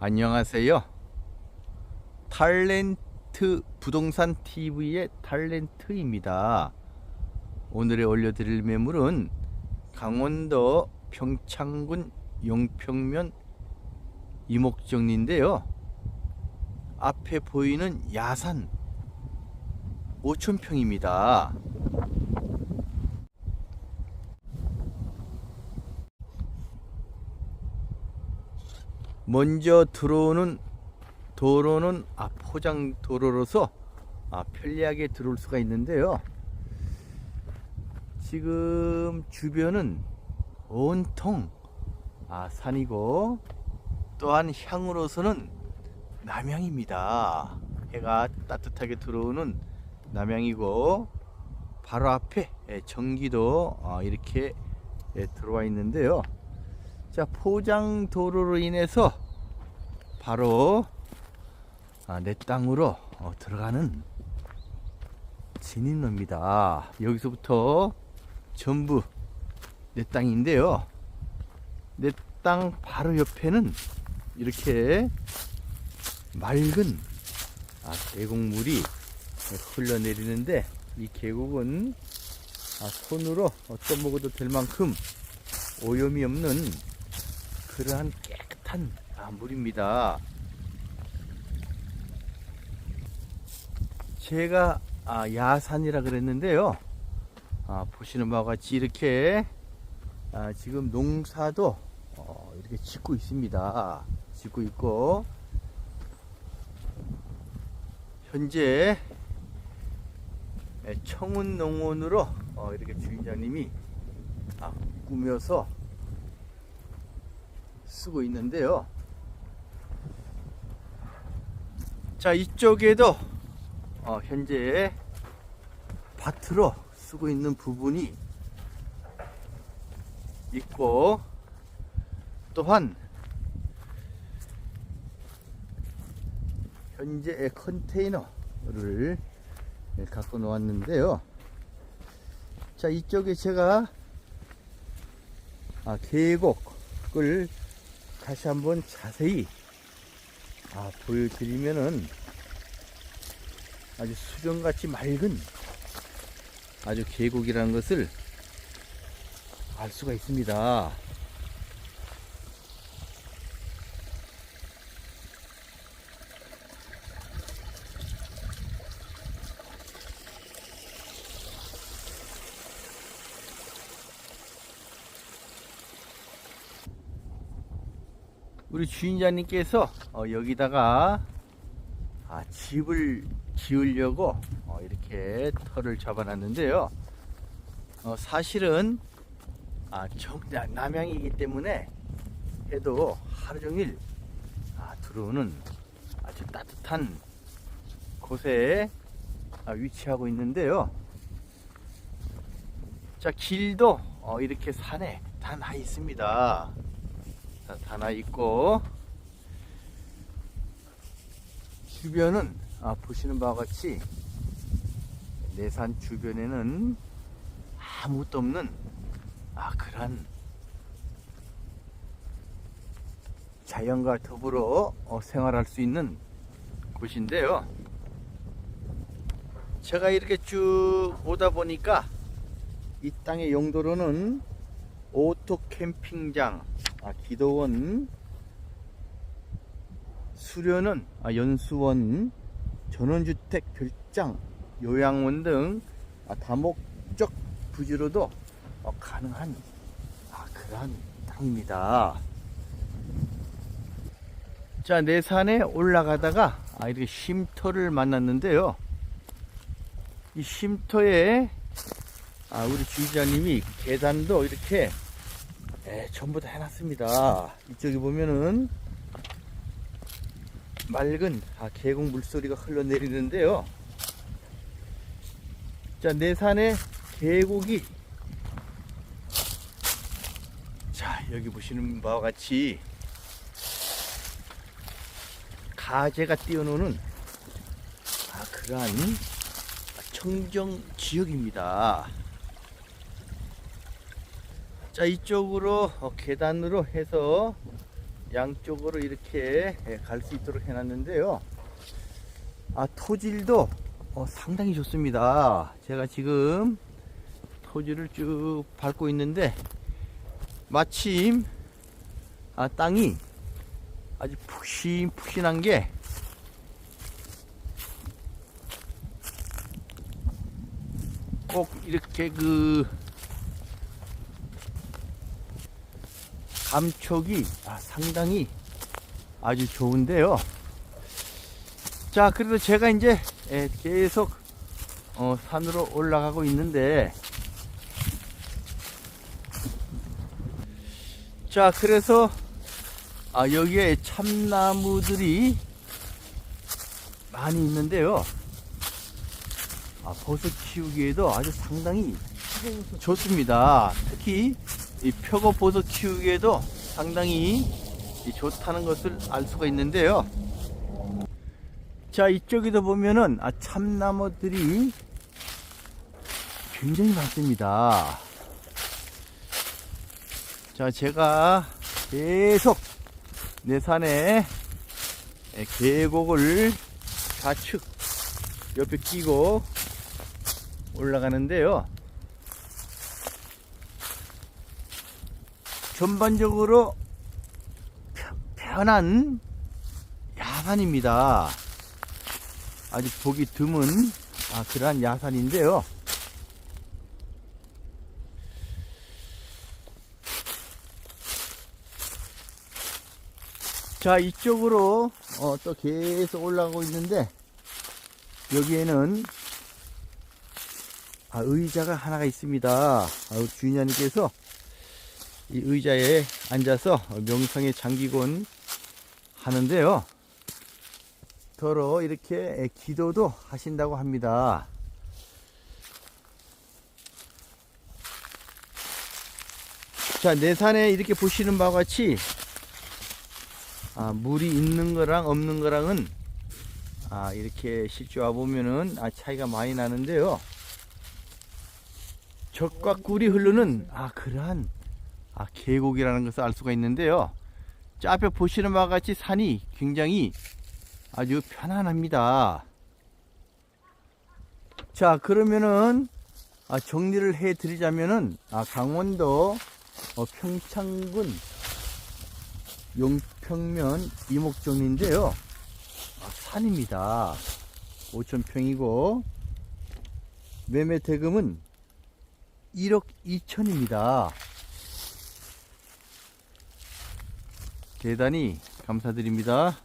안녕하세요. 탤런트 부동산 TV의 탤런트입니다. 오늘에 올려드릴 매물은 강원도 평창군 용평면 이목정리인데요. 앞에 보이는 야산 5천평입니다. 먼저 들어오는 도로는 아, 포장 도로로서 아, 편리하게 들어올 수가 있는데요. 지금 주변은 온통 아, 산이고 또한 향으로서는 남향입니다. 해가 따뜻하게 들어오는 남향이고 바로 앞에 예, 전기도 어, 이렇게 예, 들어와 있는데요. 자 포장 도로로 인해서 바로 아, 내 땅으로 어, 들어가는 진입로입니다. 여기서부터 전부 내 땅인데요. 내 땅 바로 옆에는 이렇게 맑은 아, 계곡물이 흘러내리는데 이 계곡은 아, 손으로 떠먹어도 될 만큼 오염이 없는 그러한 깨끗한 아, 물입니다. 제가 아, 야산이라 그랬는데요. 아, 보시는 바와 같이 이렇게 아, 지금 농사도 어, 이렇게 짓고 있습니다. 짓고 있고 현재 예, 청운 농원으로 어, 이렇게 주인장님이 아, 꾸며서 쓰고 있는데요. 자 이쪽에도 어, 현재 밭으로 쓰고 있는 부분이 있고 또한 현재 컨테이너를 갖고 놓았는데요. 자 이쪽에 제가 아, 계곡을 다시 한번 자세히 아, 보여드리면은 아주 수정같이 맑은 아주 계곡이라는 것을 알 수가 있습니다. 우리 주인장님께서 어, 여기다가 아, 집을 지으려고 어, 이렇게 털을 잡아놨는데요. 어, 사실은 아, 정, 나- 남양이기 때문에 해도 하루 종일 아, 들어오는 아주 따뜻한 곳에 아, 위치하고 있는데요. 자 길도 어, 이렇게 산에 다 나 있습니다. 자, 다나 있고 주변은 아, 보시는 바와 같이 내산 주변에는 아무것도 없는 아 그런 자연과 더불어 어, 생활할 수 있는 곳인데요. 제가 이렇게 쭉 오다 보니까 이 땅의 용도로는 오토 캠핑장, 아, 기도원, 수련원, 아, 연수원, 전원주택 별장, 요양원 등 아, 다목적 부지로도 어, 가능한 아, 그러한 땅입니다. 자, 내 산에 올라가다가 아, 이렇게 쉼터를 만났는데요. 이 쉼터에 아, 우리 주의자님이 계단도 이렇게 예, 전부 다 해놨습니다. 이쪽에 보면은 맑은 아, 계곡 물소리가 흘러내리는데요. 자, 내 산에 계곡이 자, 여기 보시는 바와 같이 가재가 뛰어노는 아, 그러한 청정 지역입니다. 자 이쪽으로 어, 계단으로 해서 양쪽으로 이렇게 갈수 있도록 해놨는데요. 아, 토질도 어, 상당히 좋습니다. 제가 지금 토질을 쭉 밟고 있는데 마침 아, 땅이 아주 푹신푹신한 게 꼭 이렇게 그 감촉이 아, 상당히 아주 좋은데요. 자, 그래도 제가 이제 예, 계속 어, 산으로 올라가고 있는데 자, 그래서 아, 여기에 참나무들이 많이 있는데요. 아, 버섯 키우기에도 아주 상당히 좋습니다. 특히 이 표고 버섯 키우기에도 상당히 이 좋다는 것을 알 수가 있는데요. 자, 이쪽에도 보면은 아, 참나무들이 굉장히 많습니다. 자, 제가 계속 내 산에 에, 계곡을 좌측 옆에 끼고 올라가는데요. 전반적으로 편- 편한 야산입니다. 아주 보기 드문 아, 그러한 야산인데요. 자, 이쪽으로 어, 또 계속 올라가고 있는데 여기에는 아, 의자가 하나가 있습니다. 아, 주인님께서 이 의자에 앉아서 명상에 잠기곤 하는데요. 더러 이렇게 기도도 하신다고 합니다. 자, 내 산에 이렇게 보시는 바와 같이 아, 물이 있는 거랑 없는 거랑은 아, 이렇게 실제 와 보면은 아, 차이가 많이 나는데요. 적과 꿀이 흐르는 아, 그러한 아, 계곡이라는 것을 알 수가 있는데요. 자, 앞에 보시는 바와 같이 산이 굉장히 아주 편안합니다. 자, 그러면은 아, 정리를 해 드리자면은 아, 강원도 어, 평창군 용평면 이목정인데요. 아, 산입니다. 5천평이고 매매 대금은 1억 2천입니다. 대단히 감사드립니다.